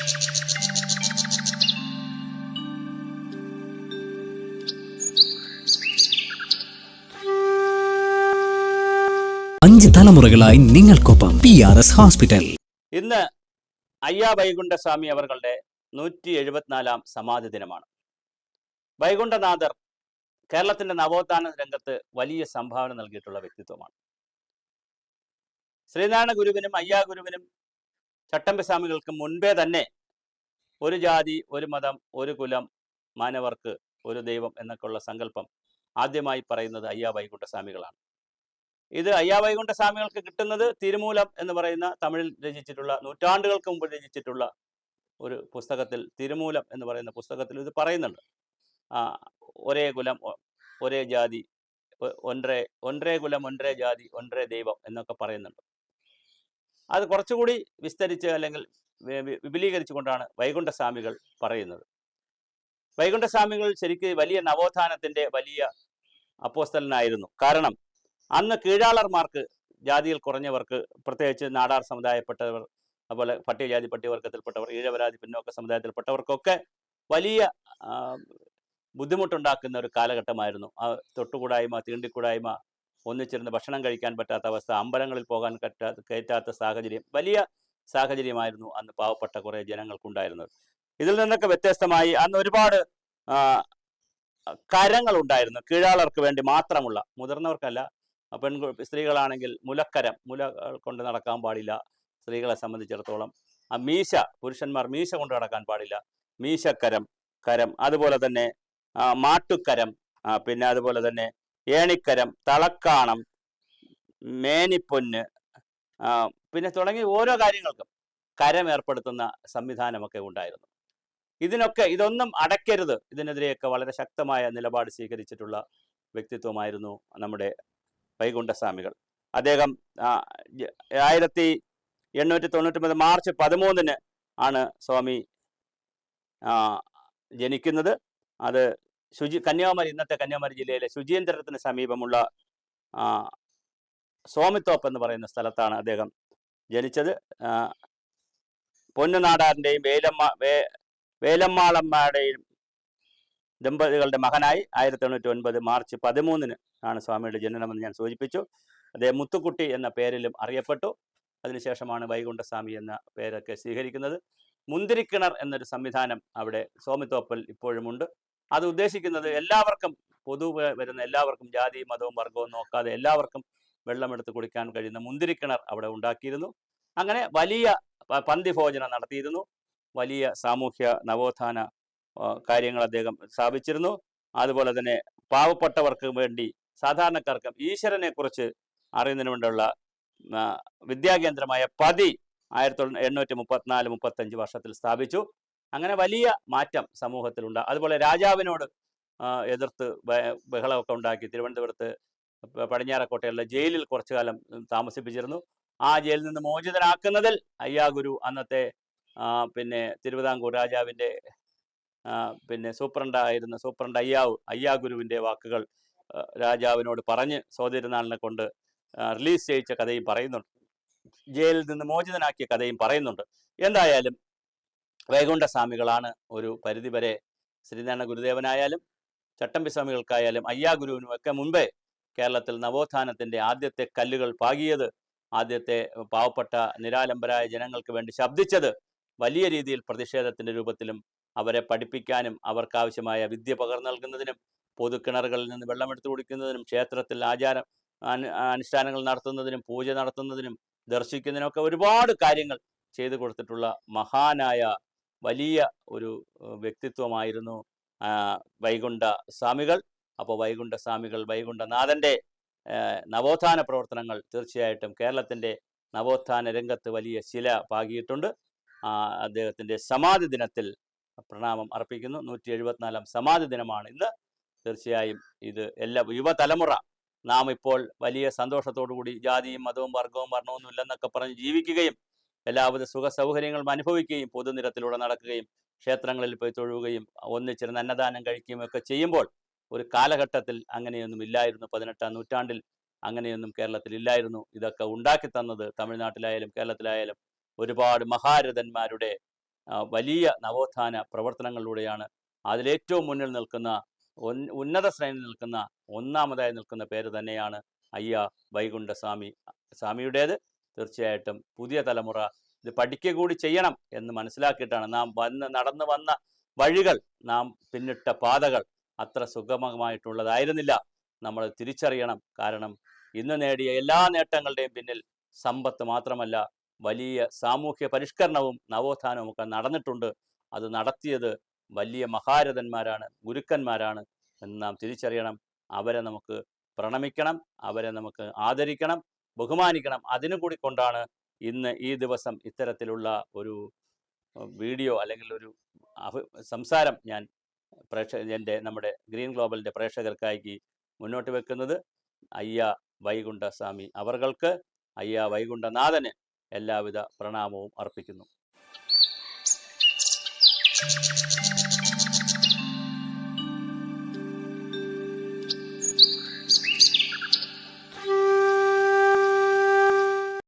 അഞ്ച് തലമുറകളായി നിങ്ങൾക്കൊപ്പം പി ആർ എസ് ഹോസ്പിറ്റൽ ഇന്ന് അയ്യാ വൈകുണ്ഠസ്വാമി അവരുടെ നൂറ്റി എഴുപത്തിനാലാം സമാധി ദിനമാണ്. വൈകുണ്ഠനാഥർ കേരളത്തിന്റെ നവോത്ഥാന രംഗത്ത് വലിയ സംഭാവന നൽകിയിട്ടുള്ള വ്യക്തിത്വമാണ്. ശ്രീനാരായണ ഗുരുവിനും അയ്യാ ഗുരുവിനും ചട്ടമ്പിസ്വാമികൾക്ക് മുൻപേ തന്നെ ഒരു ജാതി ഒരു മതം ഒരു കുലം മാനവർക്ക് ഒരു ദൈവം എന്നൊക്കെയുള്ള സങ്കല്പം ആദ്യമായി പറയുന്നത് അയ്യാ വൈകുണ്ഠസ്വാമികളാണ്. ഇത് അയ്യാ വൈകുണ്ഠസ്വാമികൾക്ക് കിട്ടുന്നത് തിരുമൂലം എന്ന് പറയുന്ന തമിഴിൽ രചിച്ചിട്ടുള്ള നൂറ്റാണ്ടുകൾക്ക് മുമ്പ് രചിച്ചിട്ടുള്ള ഒരു പുസ്തകത്തിൽ തിരുമൂലം എന്ന് പറയുന്ന പുസ്തകത്തിൽ ഇത് പറയുന്നുണ്ട്. ഒരേ കുലം ഒരേ ജാതി ഒൻറേ ഒൻറേ കുലം ഒൻറേ ജാതി ഒൻറേ ദൈവം എന്നൊക്കെ പറയുന്നുണ്ട്. അത് കുറച്ചുകൂടി വിസ്തരിച്ച് അല്ലെങ്കിൽ വിപുലീകരിച്ചു കൊണ്ടാണ് വിപുലീകരിച്ചുകൊണ്ടാണ് വൈകുണ്ഠസ്വാമികൾ പറയുന്നത്. വൈകുണ്ഠസ്വാമികൾ ശരിക്ക് വലിയ നവോത്ഥാനത്തിന്റെ വലിയ അപ്പോസ്തലനായിരുന്നു. കാരണം അന്ന് കീഴാളർമാർക്ക് ജാതിയിൽ കുറഞ്ഞവർക്ക് പ്രത്യേകിച്ച് നാടാർ സമുദായപ്പെട്ടവർ അതുപോലെ പട്ടികജാതി പട്ടികവർഗത്തിൽപ്പെട്ടവർ ഈഴവരാതി പിന്നോക്ക സമുദായത്തിൽപ്പെട്ടവർക്കൊക്കെ വലിയ ബുദ്ധിമുട്ടുണ്ടാക്കുന്ന ഒരു കാലഘട്ടമായിരുന്നു. ആ തൊട്ടുകൂടായ്മ തീണ്ടിക്കൂടായ്മ ഒന്നിച്ചിരുന്ന് ഭക്ഷണം കഴിക്കാൻ പറ്റാത്ത അവസ്ഥ അമ്പലങ്ങളിൽ പോകാൻ കറ്റാ കയറ്റാത്ത സാഹചര്യം വലിയ സാഹചര്യമായിരുന്നു അന്ന് പാവപ്പെട്ട കുറേ ജനങ്ങൾക്കുണ്ടായിരുന്നത്. ഇതിൽ നിന്നൊക്കെ വ്യത്യസ്തമായി അന്ന് ഒരുപാട് കരങ്ങൾ ഉണ്ടായിരുന്നു കീഴാളർക്ക് വേണ്ടി മാത്രമുള്ള മുതിർന്നവർക്കല്ല പെൺ സ്ത്രീകളാണെങ്കിൽ മുലക്കരം മുല കൊണ്ട് നടക്കാൻ പാടില്ല സ്ത്രീകളെ സംബന്ധിച്ചിടത്തോളം. ആ മീശ പുരുഷന്മാർ മീശ കൊണ്ട് നടക്കാൻ പാടില്ല. മീശക്കരം കരം അതുപോലെ തന്നെ മാട്ടുക്കരം പിന്നെ അതുപോലെ തന്നെ ഏണിക്കരം തളക്കാണം മേനിപ്പൊന്ന് പിന്നെ തുടങ്ങി ഓരോ കാര്യങ്ങൾക്കും കരം ഏർപ്പെടുത്തുന്ന സംവിധാനമൊക്കെ ഉണ്ടായിരുന്നു. ഇതിനൊക്കെ ഇതൊന്നും അടയ്ക്കരുത്. ഇതിനെതിരെയൊക്കെ വളരെ ശക്തമായ നിലപാട് സ്വീകരിച്ചിട്ടുള്ള വ്യക്തിത്വമായിരുന്നു നമ്മുടെ വൈകുണ്ഠസ്വാമികൾ. അദ്ദേഹം ആയിരത്തി എണ്ണൂറ്റി തൊണ്ണൂറ്റൊമ്പത് മാർച്ച് പതിമൂന്നിന് ആണ് സ്വാമി ജനിക്കുന്നത്. അത് ശുചി കന്യാകുമാരി ഇന്നത്തെ കന്യാകുമാരി ജില്ലയിലെ ശുചീന്ദ്രത്തിന് സമീപമുള്ള സോമിത്തോപ്പ് എന്ന് പറയുന്ന സ്ഥലത്താണ് അദ്ദേഹം ജനിച്ചത്. പൊന്നുനാടാറിന്റെയും വേലമ്മ വേ വേലമ്മാളമ്മയുടെയും ദമ്പതികളുടെ മകനായി ആയിരത്തി തൊണ്ണൂറ്റി ഒൻപത് മാർച്ച് പതിമൂന്നിന് ആണ് സ്വാമിയുടെ ജനനമെന്ന് ഞാൻ സൂചിപ്പിച്ചു. അദ്ദേഹം മുത്തുക്കുട്ടി എന്ന പേരിലും അറിയപ്പെട്ടു. അതിനുശേഷമാണ് വൈകുണ്ഠസ്വാമി എന്ന പേരൊക്കെ സ്വീകരിക്കുന്നത്. മുന്തിരിക്കിണർ എന്നൊരു സംവിധാനം അവിടെ സോമിത്തോപ്പൽ ഇപ്പോഴുമുണ്ട്. അത് ഉദ്ദേശിക്കുന്നത് എല്ലാവർക്കും പൊതു വരുന്ന എല്ലാവർക്കും ജാതി മതവും വർഗവും നോക്കാതെ എല്ലാവർക്കും വെള്ളമെടുത്ത് കുടിക്കാൻ കഴിയുന്ന മുന്തിരിക്കിണർ അവിടെ ഉണ്ടാക്കിയിരുന്നു. അങ്ങനെ വലിയ പന്തി ഭോജനം നടത്തിയിരുന്നു. വലിയ സാമൂഹ്യ നവോത്ഥാന കാര്യങ്ങൾ അദ്ദേഹം സ്ഥാപിച്ചിരുന്നു. അതുപോലെ തന്നെ പാവപ്പെട്ടവർക്ക് വേണ്ടി സാധാരണക്കാർക്കും ഈശ്വരനെ കുറിച്ച് അറിയുന്നതിന് വേണ്ടിയുള്ള വിദ്യാകേന്ദ്രമായ പതി ആയിരത്തി എണ്ണൂറ്റി മുപ്പത്തിനാല് മുപ്പത്തഞ്ച് വർഷത്തിൽ സ്ഥാപിച്ചു. അങ്ങനെ വലിയ മാറ്റം സമൂഹത്തിലുണ്ട്. അതുപോലെ രാജാവിനോട് എതിർത്ത് ബഹളമൊക്കെ ഉണ്ടാക്കി തിരുവനന്തപുരത്ത് പടിഞ്ഞാറക്കോട്ടയുള്ള ജയിലിൽ കുറച്ചു കാലം താമസിപ്പിച്ചിരുന്നു. ആ ജയിലിൽ നിന്ന് മോചിതനാക്കുന്നതിൽ അയ്യാഗുരു അന്നത്തെ പിന്നെ തിരുവിതാംകൂർ രാജാവിന്റെ പിന്നെ സൂപ്രണ്ടായിരുന്ന സൂപ്രണ്ട് അയ്യാവ് അയ്യാഗുരുവിന്റെ വാക്കുകൾ രാജാവിനോട് പറഞ്ഞ് സോദരനാളിനെ കൊണ്ട് റിലീസ് ചെയ്യിച്ച കഥയും പറയുന്നുണ്ട്. ജയിലിൽ നിന്ന് മോചിതനാക്കിയ കഥയും പറയുന്നുണ്ട്. എന്തായാലും വൈകുണ്ഠ സ്വാമികളാണ് ഒരു പരിധിവരെ ശ്രീനാരായണ ഗുരുദേവനായാലും ചട്ടമ്പി സ്വാമികൾക്കായാലും അയ്യാ ഗുരുവിനും ഒക്കെ കേരളത്തിൽ നവോത്ഥാനത്തിന്റെ ആദ്യത്തെ കല്ലുകൾ പാകിയത് ആദ്യത്തെ പാവപ്പെട്ട നിരാലംബരായ ജനങ്ങൾക്ക് വേണ്ടി ശബ്ദിച്ചത് വലിയ രീതിയിൽ പ്രതിഷേധത്തിന്റെ രൂപത്തിലും അവരെ പഠിപ്പിക്കാനും അവർക്കാവശ്യമായ വിദ്യ പകർന്നു നൽകുന്നതിനും പൊതുക്കിണറുകളിൽ നിന്ന് വെള്ളമെടുത്ത് കുടിക്കുന്നതിനും ക്ഷേത്രത്തിൽ ആചാരം അനു- അനുഷ്ഠാനങ്ങൾ നടത്തുന്നതിനും പൂജ നടത്തുന്നതിനും ദർശിക്കുന്നതിനൊക്കെ ഒരുപാട് കാര്യങ്ങൾ ചെയ്തു കൊടുത്തിട്ടുള്ള മഹാനായ വലിയ ഒരു വ്യക്തിത്വമായിരുന്നു വൈകുണ്ഠ സ്വാമികൾ. അപ്പോൾ വൈകുണ്ഠ സ്വാമികൾ വൈകുണ്ഠനാഥന്റെ നവോത്ഥാന പ്രവർത്തനങ്ങൾ തീർച്ചയായിട്ടും കേരളത്തിന്റെ നവോത്ഥാന രംഗത്ത് വലിയ ശില പാകിയിട്ടുണ്ട്. അദ്ദേഹത്തിന്റെ സമാധി ദിനത്തിൽ പ്രണാമം അർപ്പിക്കുന്നു. നൂറ്റി എഴുപത്തിനാലാം സമാധി ദിനമാണ് ഇന്ന്. തീർച്ചയായും ഇത് എല്ലാ യുവതലമുറ നാം ഇപ്പോൾ വലിയ സന്തോഷത്തോടു കൂടി ജാതിയും മതവും വർഗവും വർണവും ഇല്ലെന്നൊക്കെ പറഞ്ഞ് ജീവിക്കുകയും എല്ലാവിധ സുഖ സൗകര്യങ്ങളും അനുഭവിക്കുകയും പൊതുനിരത്തിലൂടെ നടക്കുകയും ക്ഷേത്രങ്ങളിൽ പോയി തൊഴുകയും ഒന്നിച്ചിരുന്ന് അന്നദാനം കഴിക്കുകയും ഒക്കെ ചെയ്യുമ്പോൾ ഒരു കാലഘട്ടത്തിൽ അങ്ങനെയൊന്നും ഇല്ലായിരുന്നു. പതിനെട്ടാം നൂറ്റാണ്ടിൽ അങ്ങനെയൊന്നും കേരളത്തിൽ ഇല്ലായിരുന്നു. ഇതൊക്കെ ഉണ്ടാക്കി തന്നത് തമിഴ്നാട്ടിലായാലും കേരളത്തിലായാലും ഒരുപാട് മഹാരഥന്മാരുടെ വലിയ നവോത്ഥാന പ്രവർത്തനങ്ങളിലൂടെയാണ്. അതിലേറ്റവും മുന്നിൽ നിൽക്കുന്ന ഉന്നത ശ്രേണിയിൽ നിൽക്കുന്ന ഒന്നാമതായി നിൽക്കുന്ന പേര് തന്നെയാണ് അയ്യ വൈകുണ്ഠസ്വാമി സ്വാമിയുടേത്. തീർച്ചയായിട്ടും പുതിയ തലമുറ ഇത് പഠിക്കുക കൂടി ചെയ്യണം എന്ന് മനസ്സിലാക്കിയിട്ടാണ് നാം വന്ന് നടന്നു വന്ന വഴികൾ നാം പിന്നിട്ട പാതകൾ അത്ര സുഗമമായിട്ടുള്ളതായിരുന്നില്ല. നമ്മൾ തിരിച്ചറിയണം. കാരണം ഇന്ന് നേടിയ എല്ലാ നേട്ടങ്ങളുടെയും പിന്നിൽ സമ്പത്ത് മാത്രമല്ല വലിയ സാമൂഹ്യ പരിഷ്കരണവും നവോത്ഥാനവും ഒക്കെ നടന്നിട്ടുണ്ട്. അത് നടത്തിയത് വലിയ മഹാരഥന്മാരാണ് ഗുരുക്കന്മാരാണ് എന്ന് നാം തിരിച്ചറിയണം. അവരെ നമുക്ക് പ്രണമിക്കണം അവരെ നമുക്ക് ആദരിക്കണം ബഹുമാനിക്കണം. അതിനു കൂടി കൊണ്ടാണ് ഇന്ന് ഈ ദിവസം ഇത്തരത്തിലുള്ള ഒരു വീഡിയോ അല്ലെങ്കിൽ ഒരു സംസാരം ഞാൻ പ്രേക്ഷക എന്റെ നമ്മുടെ ഗ്രീൻ ഗ്ലോബലിന്റെ പ്രേക്ഷകർക്കായി മുന്നോട്ട് വെക്കുന്നത് അയ്യ വൈകുണ്ഠസ്വാമി അവർക്ക് അയ്യ വൈകുണ്ഠനാഥന് എല്ലാവിധ പ്രണാമവും അർപ്പിക്കുന്നു.